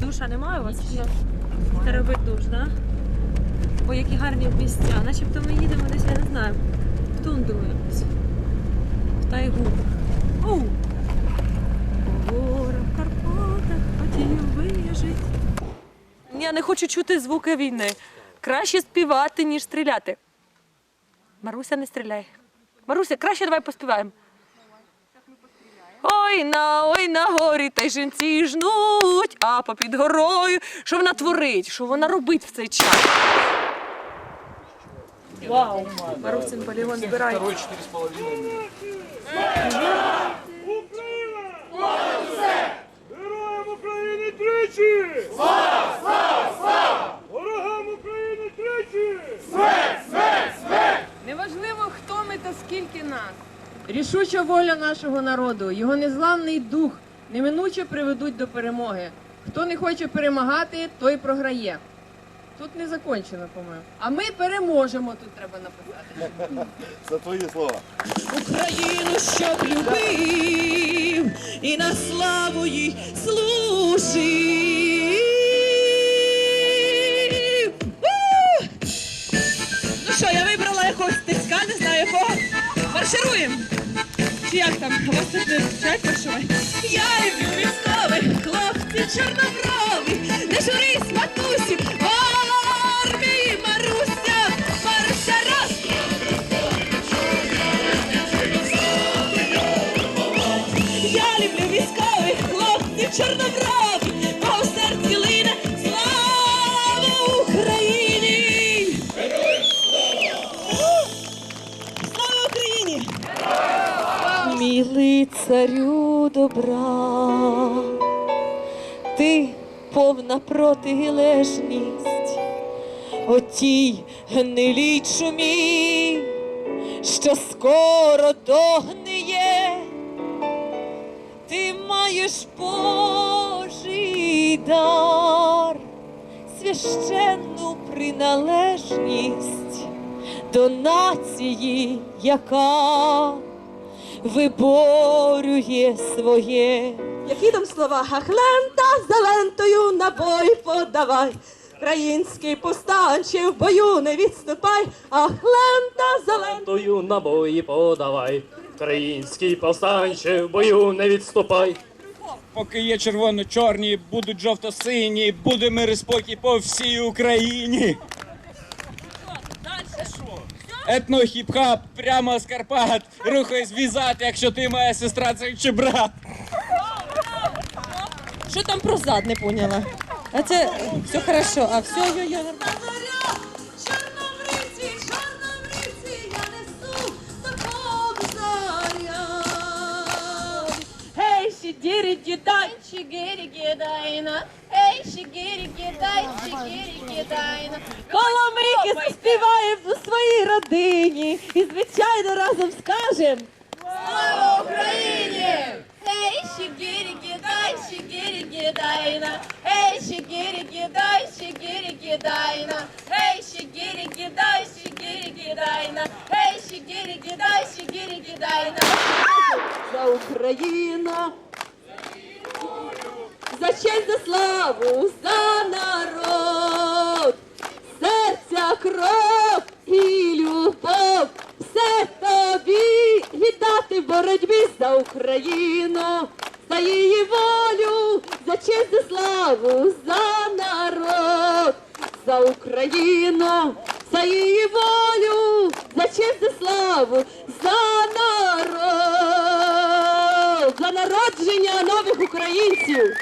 душа немає у вас? Та робить душ, так? Да? Ой, які гарні місця. Начебто ми їдемо десь, я не знаю, в тундру якусь. В тайгу. Оу! По горах, Карпатах хотів вижить. Я не хочу чути звуки війни. Краще співати, ніж стріляти. Маруся, не стріляй. Маруся, краще давай поспіваємо. Ой на, ой на горі, та й жінці жнуть, а попід горою, що вона творить, що вона робить в цей час. Вау, Марусин полігон збирає. Второй 4,5. Героям України тричі! Слава! Слава! Ворогам України тричі! Неважливо, хто ми та скільки нас. Рішуча воля нашого народу, його незламний дух неминуче приведуть до перемоги. Хто не хоче перемагати, той програє. Тут не закончено, по-моєму. А ми переможемо, тут треба написати. За твої слова. Україну, щоб любив і на славу їй служив. Ну що, я вибрала якогось стецька, не знаю якого. Маршируємо. Чи як там? Вчать маршувати? Я люблю військових, хлопці чорноброві, не журись, матусі, армії Маруся, Маруся раз. Я люблю військових хлопців чорноброві, Лицарю добра, ти повна протилежність, отій гнилій чумі, що скоро догниє, ти маєш Божий дар, священну приналежність до нації, яка виборює своє. Які там слова? Ах, лента за лентою подавай. Український повстанче в бою не відступай. Ах, лента за лентою. Тою на бої подавай, Український повстанче в бою не відступай. Поки є червоно-чорні, будуть жовто-сині, буде мир і спокій по всій Україні. Етно-хіп-хап прямо з Карпат. Рухайся візати, якщо ти моя сестра це чи брат. Що там про зад, не поняла. А це все хорошо, а все заря. Hey, shigiri gidai, shigiri gidaina. Hey, shigiri gidai, shigiri gidaina. Коломийки заспіваємо у своїй родині і, звичайно, разом скажем. Слава Україні! Hey, shigiri gidai, shigiri gidaina. Hey, shigiri gidai, shigiri gidaina. Hey, shigiri gidai, shigiri gidaina. Hey, shigiri gidai, shigiri gidaina. За Україну, за честь, за славу, за народ, кров і любов, все тобі віддати в боротьбі за Україну, за її волю, за честь, за славу, за народ, за Україну, за її волю, за честь, за славу, за народ, за народження нових українців.